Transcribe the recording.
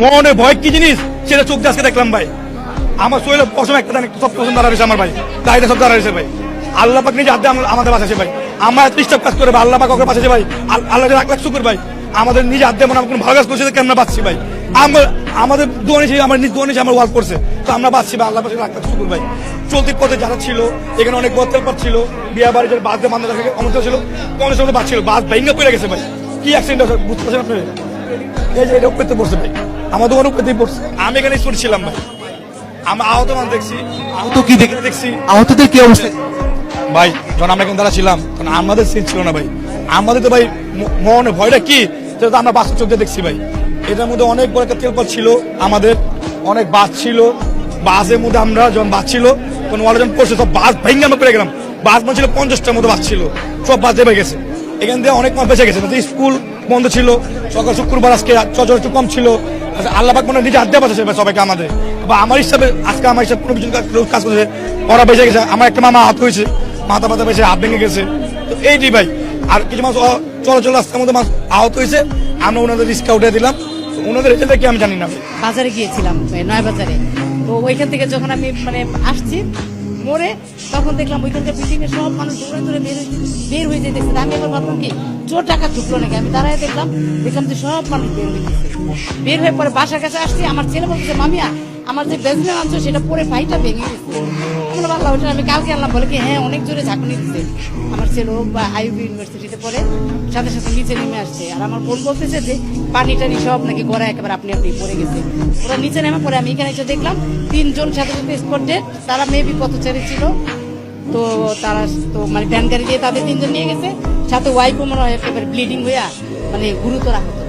মনে ভয়, কি জিনিস? সেটা চোখ আজকে দেখলাম ভাই। আমার শরীরে পশম একটা সব পছন্দ দাঁড়াইছে আমার ভাই। দায়িত্ব সব দাঁড়াইছে ভাই। আল্লাহ পাক নিজে আমাদের বাঁচাছে ভাই। আমরা এত ডিস্টার্ব কাজ করে আল্লাহ পাক ওকে বাঁচাছে ভাই। আল- আল্লাহ লাখ লাখ শুকুর ভাই। আমাদের নিজে হাতে মনে কোনো ভালো কাজ করছে কেন আমরা বাঁচছি ভাই। আমরা আমাদের দোয়ানি ছিল আমার নিজ দোয়ানি আমার ওয়াল করছে। তো আমরা বাঁচছি ভাই, আল্লাহ পাশে লাখ শুকুর ভাই। চলতি পথে যারা ছিল, এখানে অনেক বত্তের পথ ছিল। বিয়া বাড়ি যারা বাস দিয়ে বান্ধব থাকে অমত ছিল। কমের সময় বাস ছিল, বাস ভেঙে পড়ে গেছে ভাই। কি অ্যাক্সিডেন্ট বুঝতে পারছেন আপনি এই যে এটা উপরেতে পড়ছে ভাই। আমাদের অনেক উপরেতেই পড়ছে আমি এখানে স্কুল ছিলাম ভাই। আমরা আহত মানুষ দেখছি। আহত কি দেখে দেখছি। আহতদের কি অবস্থা? ভাই যখন আমরা এখানে দাঁড়া ছিলাম তখন আমাদের সিট ছিল না ভাই। আমাদের তো ভাই মনে ভয়টা কি? সেটা তো আমরা বাস চোখ দিয়ে দেখছি ভাই। এটার মধ্যে অনেক বড় একটা তেলপথ ছিল আমাদের। অনেক বাস ছিল। বাসের মধ্যে আমরা যখন বাস ছিল তখন ওরা যখন পড়ছে সব বাস ভেঙে আমরা পেরে গেলাম। বাস মনে ছিল পঞ্চাশটার মতো বাস ছিল। সব বাস দেবে গেছে। এখান থেকে অনেক মাস বেঁচে গেছে। স্কুল বন্ধ ছিল। সকাল শুক্রবার আজকে চচর একটু কম ছিল। আল্লাহ পাক মনে নিজে হাত দিয়ে বাঁচাছে সবাইকে আমাদের। বা আমার হিসাবে আজকে আমার হিসাবে কোনো কিছু কাজ- করেছে ওরা বেঁচে গেছে। আমার একটা মামা হাত হয়েছে, মাথা পাতা পেয়েছে হাত ভেঙে গেছে। তো এইটি ভাই। আর কিছু মাস চলাচল রাস্তার মধ্যে মাস আহত হয়েছে। আমরা ওনাদের রিস্কা উঠে দিলাম। ওনাদের রেজাল্টটা কি আমি জানি না। বাজারে গিয়েছিলাম নয় বাজারে। তো ওইখান থেকে যখন আমি মানে আসছি মোড়ে তখন দেখলাম ওইখানকার বিল্ডিং এর সব মানুষ দৌড়ে দৌড়ে বের বের হয়ে যেতেছে। আমি আবার ভাবলাম কি, চোর টাকা ঢুকলো নাকি? আমি দাঁড়ায় দেখলাম দেখলাম যে সব মানুষ বের হয়ে গেছে। বের হয়ে পরে বাসার কাছে আসছি, আমার ছেলে বলছে মামিয়া, আমার যে বেজমেন্ট আনছো, সেটা পরে ফাইটা ভেঙে গেছে আমরা ওটা আমি কালকে আনলাম। বলে কি হ্যাঁ অনেক জোরে ঝাঁকুনি দিচ্ছে আমার ছেলে বা আইবি ইউনিভার্সিটিতে পড়ে সাথে সাথে নিচে নেমে আসছে। আর আমার বোন বলতেছে যে পানি টানি সব নাকি গড়া একেবারে আপনি আপনি পড়ে গেছে। ওরা নিচে নেমে পরে আমি এখানে এসে দেখলাম তিনজন সাথে সাথে স্পট তারা মেবি পথচারী ছিল। তো তারা, তো মানে ভ্যান গাড়ি দিয়ে তাদের তিনজন নিয়ে গেছে। সাথে ওয়াইফও মনে হয় একেবারে ব্লিডিং হইয়া মানে গুরুতর আহত।